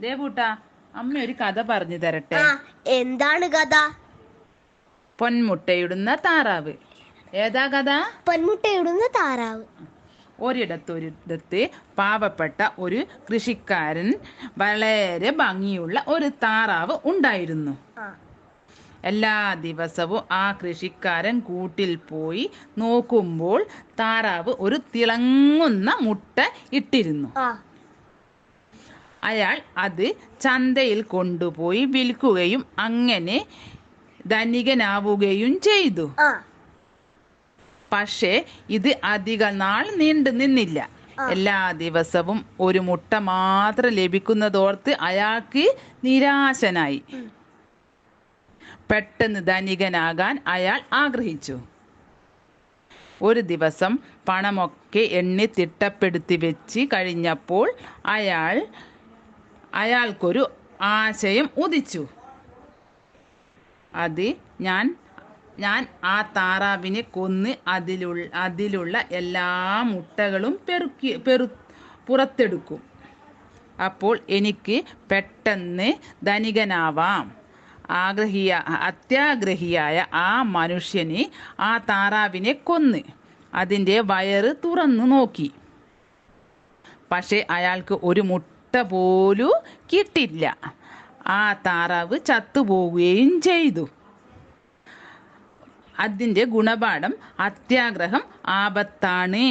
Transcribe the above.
ദേവൂട്ടാ അമ്മ ഒരു കഥ പറഞ്ഞു തരട്ടെ. എന്താണ് കഥ? പൊന്മുട്ടയിടുന്ന താറാവ്. ഏതാ കഥ? പൊന്മുട്ടയിടുന്ന താറാവ്. ഒരിടത്തൊരിടത്ത് പാവപ്പെട്ട ഒരു കൃഷിക്കാരൻ വളരെ ഭംഗിയുള്ള ഒരു താറാവ് ഉണ്ടായിരുന്നു. എല്ലാ ദിവസവും ആ കൃഷിക്കാരൻ കൂട്ടിൽ പോയി നോക്കുമ്പോൾ താറാവ് ഒരു തിളങ്ങുന്ന മുട്ട ഇട്ടിരുന്നു. അയാൾ അത് ചന്തയിൽ കൊണ്ടുപോയി വിൽക്കുകയും അങ്ങനെ ധനികനാവുകയും ചെയ്തു. പക്ഷേ ഇത് അധിക നാൾ നീണ്ടു നിന്നില്ല. എല്ലാ ദിവസവും ഒരു മുട്ട മാത്രം ലഭിക്കുന്നതോർത്ത് അയാൾക്ക് നിരാശനായി. പെട്ടെന്ന് ധനികനാകാൻ അയാൾ ആഗ്രഹിച്ചു. ഒരു ദിവസം പണമൊക്കെ എണ്ണി തിട്ടപ്പെടുത്തി വെച്ച് കഴിഞ്ഞപ്പോൾ അയാൾ അയാൾക്കൊരു ആശയം ഉദിച്ചു. അത് ഞാൻ ഞാൻ ആ താറാവിനെ കൊന്ന് അതിലുള്ള അതിലുള്ള എല്ലാ മുട്ടകളും പെറുക്കി പെറു പുറത്തെടുക്കും. അപ്പോൾ എനിക്ക് പെട്ടെന്ന് ധനികനാവാം. ആഗ്രഹിയ അത്യാഗ്രഹിയായ ആ മനുഷ്യന് ആ താറാവിനെ കൊന്ന് അതിന്റെ വയറ് തുറന്നു നോക്കി. പക്ഷേ അയാൾക്ക് ഒരു മുട്ട പോലും കിട്ടില്ല. ആ താറാവ് ചത്തുപോവുകയും ചെയ്തു. അതിന്റെ ഗുണപാഠം അത്യാഗ്രഹം ആപത്താണ്.